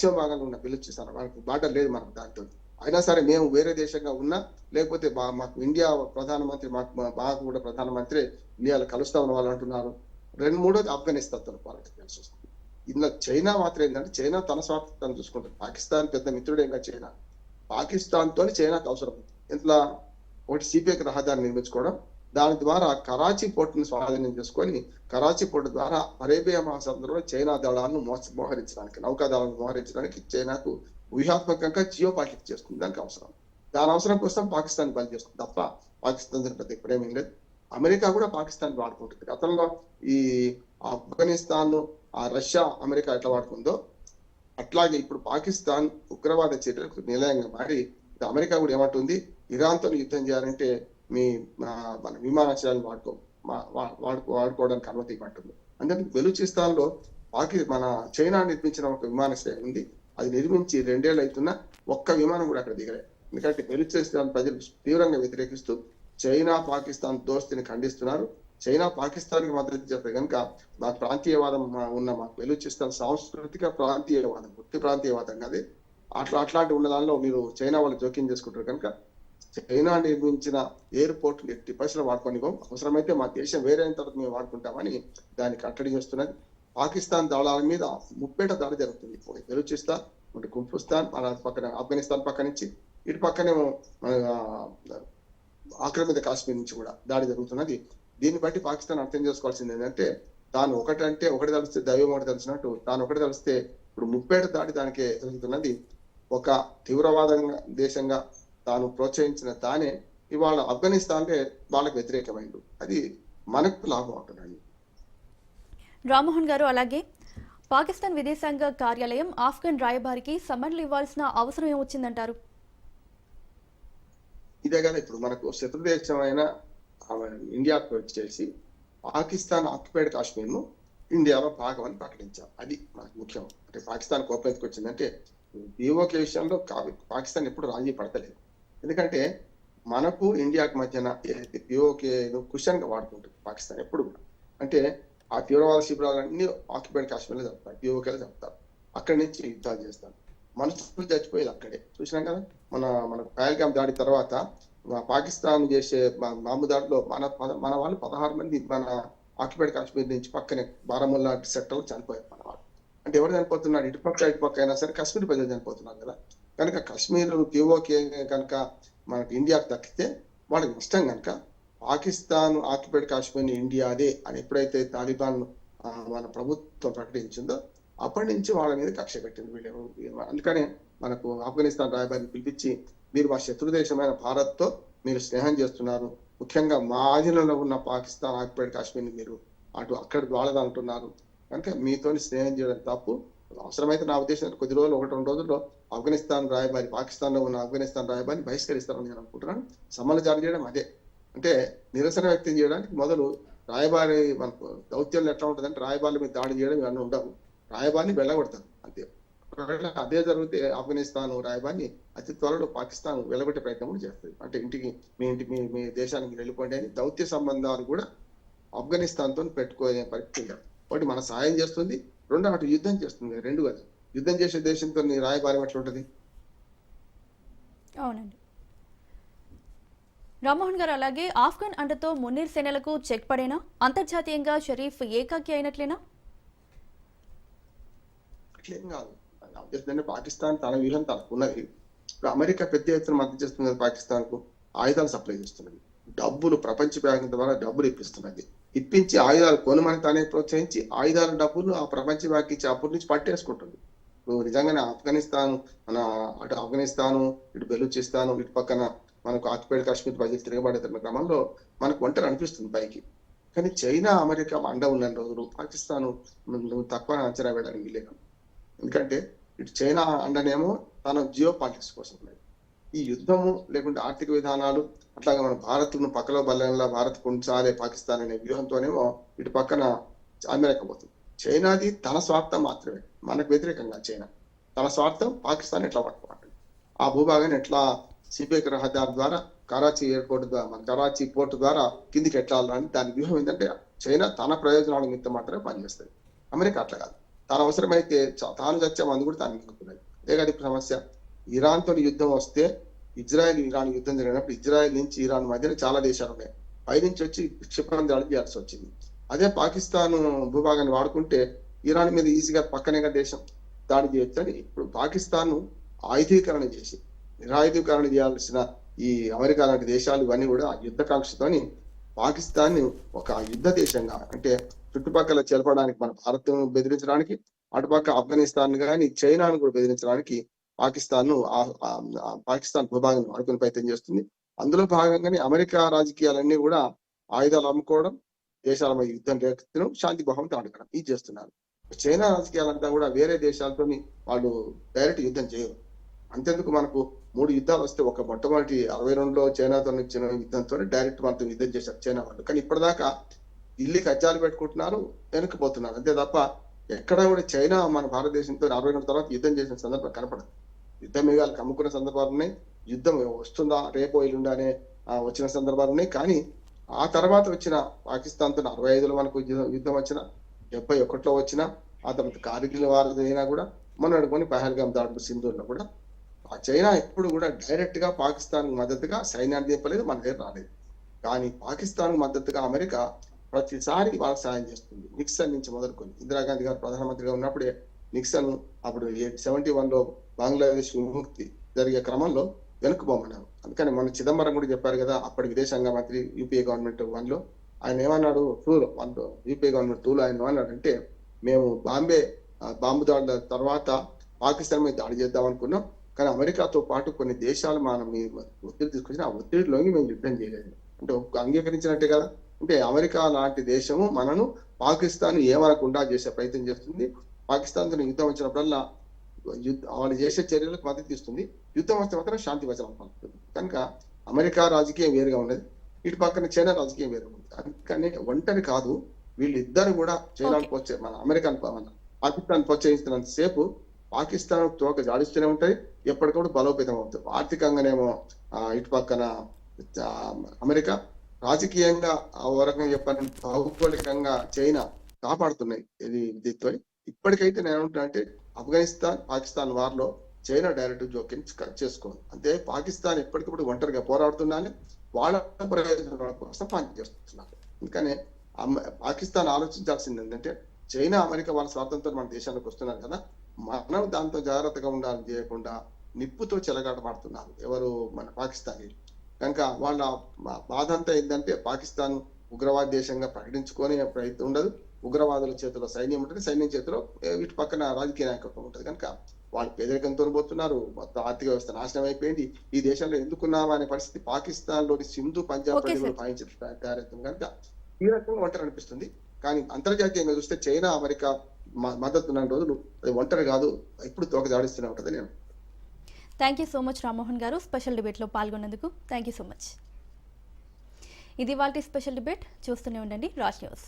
పశ్చిమ భాగంలో ఉన్న బెలూచిస్తాన్ మనకు బార్డర్ లేదు మనకు దాంతో. అయినా సరే మేము వేరే దేశంగా ఉన్నా లేకపోతే బా- మాకు ఇండియా ప్రధానమంత్రి మాకు మా- కూడా ప్రధానమంత్రి ఇండియాలో కలుస్తా ఉన్న వాళ్ళు అంటున్నారు. రెండు మూడోది ఆఫ్ఘనిస్తాన్తో పాలిటిక్స్ వస్తుంది ఇందులో చైనా మాత్రం ఏంటంటే చైనా తన స్వార్థాన్ని చూసుకుంటుంది. పాకిస్తాన్ పెద్ద మిత్రుడే ఇంకా చైనా. పాకిస్తాన్ తోని చైనాకు అవసరం. ఇంట్లో ఒకటి సిపిఐకి రహదారి నిర్మించుకోవడం దాని ద్వారా కరాచీ పోర్టును స్వాధీనం చేసుకొని కరాచీ పోర్టు ద్వారా అరేబియా మహాసముద్రంలో చైనా దళాలను మోస మోహరించడానికి నౌకాదళాలను మోహరించడానికి చైనాకు వ్యూహాత్మకంగా జియో పాకెట్ చేస్తుంది దానికి అవసరం. దాని అవసరం కోసం పాకిస్తాన్ బలి చేస్తుంది తప్ప పాకిస్తాన్ ప్రతి పెద్ద ప్రేమ ఏం లేదు. అమెరికా కూడా పాకిస్తాన్ వాడుకుంటుంది. గతంలో ఈ ఆఫ్ఘనిస్తాన్ ఆ రష్యా అమెరికా ఎట్లా వాడుకుందో అట్లాగే ఇప్పుడు పాకిస్తాన్ ఉగ్రవాద చర్యలకు నిలయంగా మారి అమెరికా కూడా ఏమంటుంది? ఇరాన్తో యుద్ధం చేయాలంటే మీ మన విమానాశ్రయాలను వాడుకో మా- వా- వాడుకో వాడుకోవడానికి అనుమతి ఇవ్వంటుంది అంటే బెలూచిస్తాన్లో పాకి మన చైనా నిర్మించిన ఒక విమానాశ్రయం ఉంది. అది నిర్మించి రెండేళ్ళు అవుతున్నా ఒక్క విమానం కూడా అక్కడ దిగలే. ఎందుకంటే బెలూచిస్తాన్ ప్రజలు తీవ్రంగా వ్యతిరేకిస్తూ చైనా పాకిస్తాన్ దోస్తిని ఖండిస్తున్నారు. చైనా పాకిస్తాన్కి మద్దతు చెప్పే కనుక మా ప్రాంతీయవాదం ఉన్న మా బెలూచిస్తాన్ సాంస్కృతిక ప్రాంతీయవాదం వృత్తి ప్రాంతీయవాదం కాదు. అట్లా అట్లాంటి ఉన్న దానిలో మీరు చైనా వాళ్ళు జోక్యం చేసుకుంటారు కనుక చైనా నిర్మించిన ఎయిర్పోర్ట్ ఎట్టి పరిస్థితులు వాడుకోనివ్వం. అవసరమైతే మా దేశం వేరే తర్వాత మేము వాడుకుంటామని దాన్ని కట్టడి చేస్తున్నది. పాకిస్తాన్ దళాల మీద ముప్పేట దాడి జరుగుతుంది. ఇప్పుడు బెలూచిస్తాన్ ఇటు కుంపుస్తాన్ మన పక్కన ఆఫ్ఘనిస్తాన్ పక్క నుంచి ఇటు పక్కనేమో మన ఆక్రమిత కాశ్మీర్ నుంచి కూడా దాడి జరుగుతున్నది. దీన్ని బట్టి పాకిస్తాన్ అర్థం చేసుకోవాల్సింది ఏంటంటే తాను ఒకటంటే ఒకటి తలిస్తే దైవం ఒకటి తెలిసినట్టు తాను ఒకటి తలిస్తే ఇప్పుడు ముప్పేట దాడి దానికి జరుగుతున్నది. ఒక తీవ్రవాదంగా దేశంగా తాను ప్రోత్సహించిన తానే ఇవాళ ఆఫ్ఘనిస్తాన్లే వాళ్ళకి వ్యతిరేకమైండు. అది మనకు లాభం ఉంటుందండి రామ్మోహన్ గారు అలాగే పాకిస్తాన్ విదేశాంగ కార్యాలయం ఆఫ్ఘన్ రాయబారికి సమన్లు ఇవ్వాల్సిన అవసరం ఏమొచ్చిందంటారు? ఇదే కదా ఇప్పుడు మనకు శత్రు దేశమైన ఇండియాకు వచ్చేసి పాకిస్తాన్ ఆక్యుపైడ్ కాశ్మీర్ను ఇండియాలో భాగం అని ప్రకటించారు అది మనకు ముఖ్యం. అంటే పాకిస్తాన్ కోపం ఎందుకు వచ్చిందంటే పిఓకే విషయంలో పాకిస్తాన్ ఎప్పుడు రాజీ పడతలేదు. ఎందుకంటే మనకు ఇండియాకు మధ్యన పిఓకే క్వశ్చన్గా వాడుకుంటుంది పాకిస్తాన్ ఎప్పుడు కూడా. అంటే ఆ తీవ్రవాద శిబిరాలన్నీ ఆక్యుపైడ్ కాశ్మీర్లో జరుపుతారు పిఓకేలో చెప్తారు అక్కడి నుంచి యుద్ధాలు చేస్తారు. మనుషులు చచ్చిపోయేది అక్కడే. చూసినాం కదా? మన మన పహల్గామ్ దాడి తర్వాత పాకిస్తాన్ చేసే మా- దాడిలో మన మన- మన వాళ్ళు పదహారు మంది మన ఆక్యుపైడ్ కాశ్మీర్ నుంచి పక్కనే బారాముల్లా సెక్టర్ చనిపోయారు మన వాళ్ళు. అంటే ఎవరు చనిపోతున్నారు? ఇటు పక్క ఇటు పక్క అయినా సరే కాశ్మీర్ ప్రజలు చనిపోతున్నారు కదా? కనుక కాశ్మీర్ పిఓకే కనుక మనకు ఇండియాకు దక్కితే వాళ్ళకి నష్టం కనుక పాకిస్తాన్ ఆక్యుపైడ్ కాశ్మీర్ ఇండియాదే అని ఎప్పుడైతే తాలిబాన్ మన ప్రభుత్వం ప్రకటించిందో అప్పటి నుంచి వాళ్ళ మీద కక్ష పెట్టింది వీళ్ళు. అందుకనే మనకు ఆఫ్ఘనిస్తాన్ రాయబారిని పిలిపించి మీరు మా శత్రు దేశమైన భారత్ మీరు స్నేహం చేస్తున్నారు. ముఖ్యంగా మా ఆధీనంలో ఉన్న పాకిస్తాన్ ఆక్యుపైడ్ కాశ్మీర్ మీరు అటు అక్కడ వాళ్ళదంటున్నారు కనుక మీతో స్నేహం చేయడం తప్పు. అవసరమైతే నా ఉద్దేశం కొద్ది రోజులు ఒకటి రెండు రోజుల్లో ఆఫ్ఘనిస్తాన్ రాయబారి పాకిస్తాన్లో ఉన్న ఆఫ్ఘనిస్తాన్ రాయబారిని బహిష్కరిస్తారని నేను అనుకుంటున్నాను. సమ్మలు జారీ చేయడం అదే. అంటే నిరసన వ్యక్తం చేయడానికి మొదలు రాయబారి మనకు దౌత్యంలో ఎట్లా ఉంటుందంటే రాయబారుల మీద దాడి చేయడం ఇవన్నీ ఉండవు. రాయబారిని వెళ్ళగొడతారు అంతే. అదే జరిగితే ఆఫ్ఘనిస్తాన్ రాయబారిని అతి త్వరలో పాకిస్తాన్ వెళ్ళగొట్టే ప్రయత్నం కూడా చేస్తుంది. అంటే ఇంటికి మీ ఇంటి మీ మీ దేశానికి వెళ్ళిపోండి అని దౌత్య సంబంధాలు కూడా ఆఫ్ఘనిస్తాన్తో పెట్టుకునే పరిస్థితి కాబట్టి మన సహాయం చేస్తుంది రెండు అటు యుద్ధం చేస్తుంది రెండు కదా. యుద్ధం చేసే దేశంతో నీ రాయబారం ఎట్లా ఉంటుంది? అవునండి. రామ్మోహన్ గారు అలాగే ఆఫ్ఘన్ అండతో మున్నీర్ సేనలకు చెక్ పడేనా? అంతర్జాతీయంగా షరీఫ్ ఏకాకి అయినట్లేనా? అట్లేం కాదు. పాకిస్తాన్ తన వ్యూహం తనకు ఉన్నది ఇప్పుడు అమెరికా పెద్ద ఎత్తున మద్దతు చేస్తుంది పాకిస్తాన్కు ఆయుధాలు సప్లై చేస్తున్నది. డబ్బులు ప్రపంచ బ్యాంక్ ద్వారా డబ్బులు ఇప్పిస్తున్నది. ఇప్పించి ఆయుధాలు కొనుమని తానే ప్రోత్సహించి ఆయుధాల డబ్బులు ఆ ప్రపంచ బ్యాంక్ ఇచ్చే అప్పటి నుంచి పట్టేసుకుంటుంది. ఇప్పుడు నిజంగానే ఆఫ్ఘనిస్తాన్ మన అటు ఆఫ్ఘనిస్తాను ఇటు బెలూచిస్తాను ఇటు పక్కన మనకు ఆక్యుపైడ్ కాశ్మీర్ ప్రజలు తిరగబడుతున్న క్రమంలో మనకు ఒంటరి అనిపిస్తుంది పైకి. కానీ చైనా అమెరికా అండ ఉన్న రోజులు పాకిస్తాన్ నువ్వు తక్కువ అంచనా వేయడానికి వీలేదు ఎందుకంటే ఇటు చైనా అండనేమో తన జియో పాలిటిక్స్ కోసం ఉన్నది. ఈ యుద్ధము లేకుంటే ఆర్థిక విధానాలు అట్లాగే మన భారత్ పక్కలో బలంలా భారత్ కొంచాలే పాకిస్తాన్ అనే వ్యూహంతోనేమో ఇటు పక్కన అమెరికా పోతుంది చైనాది తన స్వార్థం మాత్రమే. మనకు వ్యతిరేకంగా చైనా. తన స్వార్థం పాకిస్తాన్ ఎట్లా పట్టుకోవాలి? ఆ భూభాగాన్ని ఎట్లా సిబిఐ రహదారి ద్వారా కరాచీ ఎయిర్పోర్ట్ ద్వారా మన కరాచీ పోర్ట్ ద్వారా కిందికి ఎట్లా అని దాని వ్యూహం ఏంటంటే చైనా తన ప్రయోజనాల నిమిత్తం మాత్రమే పనిచేస్తుంది. అమెరికా అట్లా కాదు. తన అవసరమైతే తాను చచ్చే మందు కూడా తాను మింగుతున్నది అదే కాదు సమస్య. ఇరాన్తో యుద్ధం వస్తే ఇజ్రాయెల్ ఇరాన్ యుద్ధం జరిగినప్పుడు ఇజ్రాయెల్ నుంచి ఇరాన్ మధ్యన చాలా దేశాలు ఉన్నాయి. పైనుంచి వచ్చి క్షిపణి దాడి చేయాల్సి వచ్చింది. అదే పాకిస్తాన్ భూభాగాన్ని వాడుకుంటే ఇరాన్ మీద ఈజీగా పక్కనే దేశం దాడి చేయొచ్చని ఇప్పుడు పాకిస్తాన్ ఆయుధీకరణ చేసి నిరాయుధీకరణ చేయాల్సిన ఈ అమెరికా లాంటి దేశాలు ఇవన్నీ కూడా యుద్ధకాంక్షతోని పాకిస్తాన్ ఒక యుద్ధ దేశంగా అంటే చుట్టుపక్కల చెలపడానికి మన భారత్ బెదిరించడానికి అటుపక్క ఆఫ్ఘనిస్తాన్ కానీ చైనాను కూడా బెదిరించడానికి పాకిస్తాన్ను ఆ- పాకిస్తాన్ భూభాగం వాడుకుని ప్రయత్నం చేస్తుంది. అందులో భాగంగానే అమెరికా రాజకీయాలన్నీ కూడా ఆయుధాలు అమ్ముకోవడం దేశాల మధ్య యుద్ధం రేకెత్తడం శాంతి భావంతో అడగడం ఇది చేస్తున్నారు. చైనా రాజకీయాలంతా కూడా వేరే దేశాలతో వాళ్ళు డైరెక్ట్ యుద్ధం చేయరు. అంతెందుకు మనకు మూడు యుద్ధాలు వస్తే ఒక మొట్టమొదటి అరవై రెండులో చైనాతో వచ్చిన యుద్ధంతో డైరెక్ట్ మనతో యుద్ధం చేశారు చైనా వాళ్ళు. కానీ ఇప్పటిదాకా ఢిల్లీకి అజ్జాలు పెట్టుకుంటున్నారు వెనక్కిపోతున్నారు అంతే తప్ప ఎక్కడా కూడా చైనా మన భారతదేశంతో అరవై రెండు తర్వాత యుద్ధం చేసిన సందర్భం కనపడదు. యుద్ధ అమ్ముకున్న కమ్ముకున్న సందర్భాలు ఉన్నాయి. యుద్ధం వస్తుందా? రేపో ఎల్లుండా అనే వచ్చిన సందర్భాలు ఉన్నాయి. కానీ ఆ తర్వాత వచ్చిన పాకిస్తాన్తో అరవై ఐదులో మనకు యుద్ధం వచ్చిన డెబ్బై ఒకటిలో వచ్చిన ఆ తర్వాత కార్గిల్ వారు అయినా కూడా మనం అనుకుని పహల్గామ్ దాడులు సింధూర్లో కూడా ఆ చైనా ఎప్పుడు కూడా డైరెక్ట్గా పాకిస్తాన్ మద్దతుగా సైన్యాన్ని దింపలేదు మన దగ్గర రాలేదు. కానీ పాకిస్తాన్ మద్దతుగా అమెరికా ప్రతిసారి వాళ్ళకి సాయం చేస్తుంది. నిక్సన్ నుంచి మొదలుకొని ఇందిరాగాంధీ గారు ప్రధానమంత్రిగా ఉన్నప్పుడే నిక్సన్ అప్పుడు సెవెంటీ వన్లో బంగ్లాదేశ్ విముక్తి జరిగే క్రమంలో వెనుకబోమన్నారు అందుకని మన చిదంబరం కూడా చెప్పారు కదా అప్పటి విదేశాంగ మంత్రి యూపీఏ గవర్నమెంట్ వన్లో ఆయన ఏమన్నాడు? టూలో వన్లో యూపీఏ గవర్నమెంట్ టూలో ఆయన ఏమన్నాడు అంటే మేము బాంబే బాంబు దాడుల తర్వాత పాకిస్తాన్ మీద దాడి చేద్దాం అనుకున్నాం కానీ అమెరికాతో పాటు కొన్ని దేశాలు మనం మీ ఒత్తిడి తీసుకొచ్చిన ఆ ఒత్తిడిలోని మేము యుద్ధం చేయలేదు. అంటే అంగీకరించినట్టే కదా? అంటే అమెరికా లాంటి దేశము మనను పాకిస్తాన్ ఏమనకుండా చేసే ప్రయత్నం చేస్తుంది. పాకిస్తాన్తో యుద్ధం వచ్చినప్పుడల్లా వాళ్ళు చేసే చర్యలకు మద్దతు ఇస్తుంది. యుద్ధం వస్తే మాత్రం శాంతి వచనం పలుకుతుంది కనుక అమెరికా రాజకీయం వేరుగా ఉన్నది. ఇటు పక్కన చైనా రాజకీయం వేరుగా ఉంది అందుకని ఒంటరి కాదు. వీళ్ళిద్దరు కూడా Okay. పోచే మన అమెరికాను పాకిస్తాన్ ప్రోత్సహిస్తున్నంత సేపు పాకిస్తాన్ తోక జాడిస్తూనే ఉంటాయి ఎప్పటికప్పుడు బలోపేతం అవుతుంది. ఆర్థికంగానేమో ఇటు పక్కన అమెరికా రాజకీయంగా ఓ రకంగా చెప్పాను భౌగోళికంగా చైనా కాపాడుతున్నాయి. ఇది దీంతో ఇప్పటికైతే నేను ఏమంటున్నా అంటే ఆఫ్ఘనిస్తాన్ పాకిస్తాన్ వార్లో చైనా డైరెక్ట్ జోక్యం కట్ చేసుకోండి అంటే పాకిస్తాన్ ఎప్పటికప్పుడు ఒంటరిగా పోరాడుతున్నాను వాళ్ళ ప్రయోజనాల కోసం పనిచేస్తున్నారు. అందుకనే పాకిస్తాన్ ఆలోచించాల్సింది ఏంటంటే చైనా అమెరికా వాళ్ళ స్వార్థంతో మన దేశానికి వస్తున్నారు కదా మనం దాంతో జాగ్రత్తగా ఉండాలని చేయకుండా నిప్పుతో చెలగాటమాడుతున్నారు ఎవరు మన పాకిస్తాన్. కనుక వాళ్ళ బాధ అంతా ఏంటంటే పాకిస్తాన్ ఉగ్రవాద దేశంగా ప్రకటించుకొని ప్రయత్నం ఉండదు. ఉగ్రవాదుల చేతిలో సైన్యం ఉంటుంది. సైన్యం చేతిలో ఇటు పక్కన రాజకీయ నాయకత్వం ఉంటుంది. కనుక వాళ్ళు పేదరికంతో పోతున్నారు మొత్తం ఆర్థిక వ్యవస్థ నాశనం అయిపోయింది. ఈ దేశంలో ఎందుకున్నామా అనే పరిస్థితి పాకిస్తాన్లోని సింధు పంజాబ్ ప్రజలు sir. పాయించి తయారవుతుంది కనుక ఈ రకంగా ఒంటరి అనిపిస్తుంది. కానీ అంతర్జాతీయంగా చూస్తే చైనా అమెరికా మద్దతు ఉన్న రోజులు అది ఒంటరి కాదు. ఇప్పుడు తోక జాడిస్తూనే ఉంటుంది. నేను thank you so much Rammohan garu. Special డిబేట్లో పాల్గొన్నందుకు. థ్యాంక్ యూ సో మచ్ ఇది వాళ్ళ స్పెషల్ డిబేట్. చూస్తూనే ఉండండి రాజ్ న్యూస్.